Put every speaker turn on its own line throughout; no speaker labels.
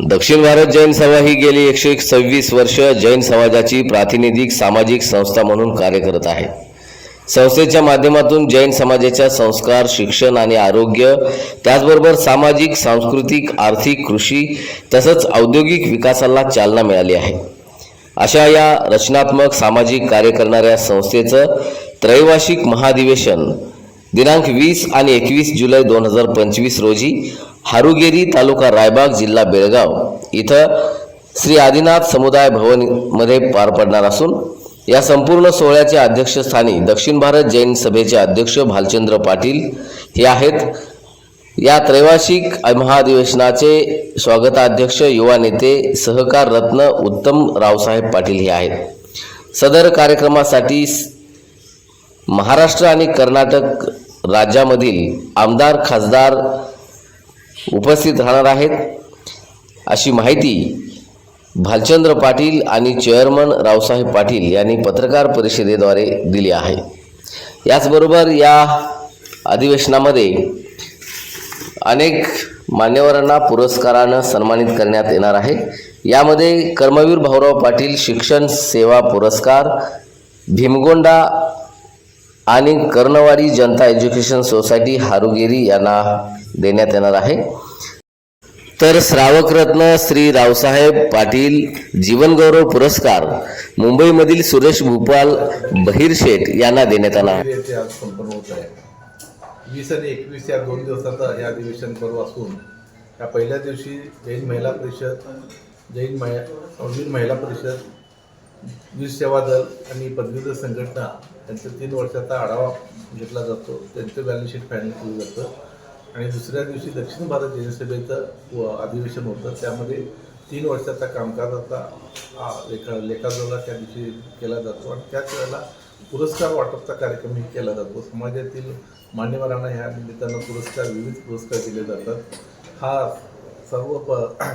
दक्षिण भारत जैन सभा ही गेली एकशे एक सव्वीस वर्ष जैन समाजाची प्रातिनिधिक सामाजिक संस्था म्हणून कार्य करत आहे. संस्थेच्या माध्यमातून जैन समाजाच्या संस्कार शिक्षण आणि आरोग्य त्याचबरोबर सामाजिक सांस्कृतिक आर्थिक कृषी तसंच औद्योगिक विकासाला चालना मिळाली आहे. अशा या रचनात्मक सामाजिक कार्य करणाऱ्या संस्थेचं त्रैवार्षिक महाधिवेशन दिनांक वीस आणि एकवीस जुलै दोन हजार पंचवीस रोजी हारुगेरी तालुका रायबाग जिल्हा बेळगाव इथं श्री आदिनाथ समुदाय भवनमध्ये पार पडणार असून या संपूर्ण सोहळ्याच्या अध्यक्षस्थानी दक्षिण भारत जैन सभेचे अध्यक्ष भालचंद्र पाटील हे आहेत. या त्रैवार्षिक महाधिवेशनाचे स्वागताध्यक्ष युवा नेते सहकार रत्न उत्तम रावसाहेब पाटील हे आहेत. सदर कार्यक्रमासाठी महाराष्ट्र आणि कर्नाटक राज्यामधील आमदार खासदार उपस्थित राहणार आहेत. अशी माहिती भालचंद्र पाटील आणि चेअरमन रावसाहेब पाटील यांनी पत्रकार परिषदेद्वारे दिली आहे. याचबरोबर या अधिवेशनामध्ये अनेक मान्यवरांना पुरस्कारानं सन्मानित करण्यात येणार आहे. यामध्ये कर्मवीर भाऊराव पाटील शिक्षण सेवा पुरस्कार भीमगोंडा आणि कर्णवारी जनता एज्युकेशन सोसायटी हारुगेरी यांना देण्यात येणार आहे. तर श्रावकरत्न श्री रावसाहेब पाटील जीवनगौरव पुरस्कार मुंबईमधील सुरेश भूपाल बहिरशेठ यांना देण्यात
आला संपन्न होत आहे वीस आणि एकवीस या दोन दिवसाचा हे अधिवेशन पर्व असून या पहिल्या दिवशी जैन महिला परिषद जैन महिला महिला परिषद वीर सेवा दल आणि पदवीधर संघटना त्यांचा तीन वर्षाचा आढावा घेतला जातो. त्यांचं बॅलन्स शीट फायनल केलं जातं. आणि दुसऱ्या दिवशी दक्षिण भारत जनसभेचं व- अधिवेशन होतं. त्यामध्ये तीन वर्षाचा कामकाजाचा लेखा लेखाजोला त्या दिवशी केला जातो. आणि त्याच वेळेला पुरस्कार वाटपचा कार्यक्रमही केला जातो. समाजातील मान्यवरांना ह्या निमित्तानं पुरस्कार विविध पुरस्कार दिले जातात. हा सर्व प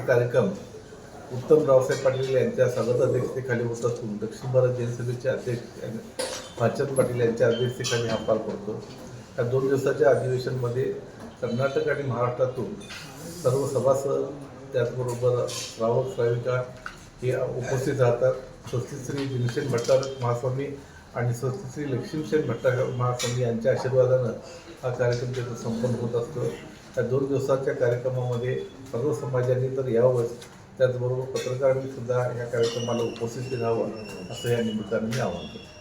कार्यक्रम उत्तम रावसाहेब पाटील यांच्या स्वागत अध्यक्षतेखाली होत. असून दक्षिण भारत जनसभेचे अध्यक्ष भाचंद पाटील यांच्या अध्यक्षतेखाली हा पार पडतो. या दोन दिवसाच्या अधिवेशनमध्ये कर्नाटक आणि महाराष्ट्रातून सर्व सभासद त्याचबरोबर राहुल श्राविका हे उपस्थित राहतात. स्वस्तिक श्री भीमसेन भट्टार महास्वामी आणि स्वस्ती श्री लक्ष्मीसेन भट्टार महास्वामी यांच्या आशीर्वादानं हा कार्यक्रम त्याचा संपन्न होत असतो. या दोन दिवसाच्या कार्यक्रमामध्ये सर्व समाजाने तर यावंच त्याचबरोबर पत्रकारांनी सुद्धा या कार्यक्रमाला उपस्थित राहावं असं या निमित्तानं मी आवाहन करतो.